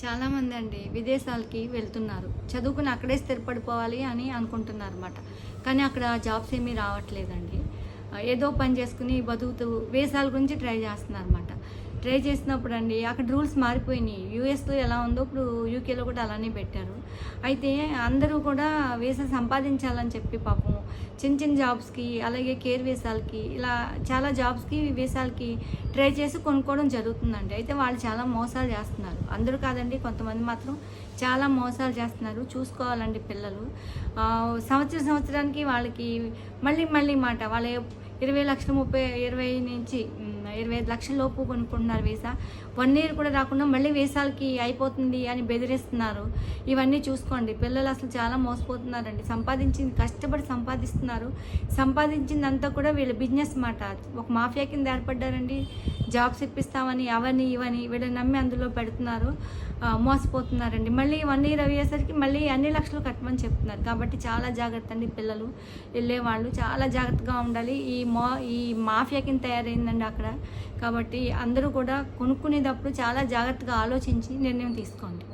చాలామంది అండి విదేశాలకి వెళ్తున్నారు. చదువుకుని అక్కడే స్థిరపడిపోవాలి అని అనుకుంటున్నారు అనమాట కానీ అక్కడ జాబ్స్ ఏమీ రావట్లేదండి. ఏదో పని చేసుకుని బతుకుతూ వేసాల గురించి ట్రై చేస్తున్నారు అనమాట ట్రై చేసినప్పుడు అండి అక్కడ రూల్స్ మారిపోయినాయి. యూఎస్లో ఎలా ఉందో ఇప్పుడు యూకేలో కూడా అలానే పెట్టారు. అయితే అందరూ కూడా వీసా సంపాదించాలని చెప్పి పాపం చిన్న చిన్న జాబ్స్కి అలాగే కేర్ వీసాలకి ఇలా చాలా జాబ్స్కి వీసాలకి ట్రై చేసి కొనుక్కోవడం జరుగుతుందండి. అయితే వాళ్ళు చాలా మోసాలు చేస్తున్నారు. అందరూ కాదండి కొంతమంది మాత్రం చాలా మోసాలు చేస్తున్నారు. చూసుకోవాలండి పిల్లలు. సంవత్సరం సంవత్సరానికి వాళ్ళకి మళ్ళీ మళ్ళీ మాట. వాళ్ళ ఇరవై లక్షల ముప్పై ఇరవై నుంచి ఇరవై ఐదు లక్షల లోపు కొనుక్కుంటున్నారు వీసా. వన్ ఇయర్ కూడా రాకుండా మళ్ళీ వీసాలకి అయిపోతుంది అని బెదిరిస్తున్నారు. ఇవన్నీ చూసుకోండి. పిల్లలు అసలు చాలా మోసపోతున్నారండి. సంపాదించింది కష్టపడి సంపాదిస్తున్నారు. సంపాదించిందంతా కూడా వీళ్ళ బిజినెస్ మాట. ఒక మాఫియా కింద ఏర్పడ్డారండి. జాబ్స్ ఇప్పిస్తామని అవని ఇవని వీళ్ళని నమ్మి అందులో పెడుతున్నారు. మోసపోతున్నారండి. మళ్ళీ వన్ ఇయర్ అయ్యేసరికి మళ్ళీ అన్ని లక్షలు కట్టమని చెప్తున్నారు. కాబట్టి చాలా జాగ్రత్త అండి పిల్లలు వెళ్ళేవాళ్ళు. చాలా జాగ్రత్తగా ఉండాలి. ఈ మా ఈ మాఫియా కింద తయారైందండి అక్కడ. కాబట్టి అందరూ కూడా కొనుక్కునేటప్పుడు చాలా జాగ్రత్తగా ఆలోచించి నిర్ణయం తీసుకోండి.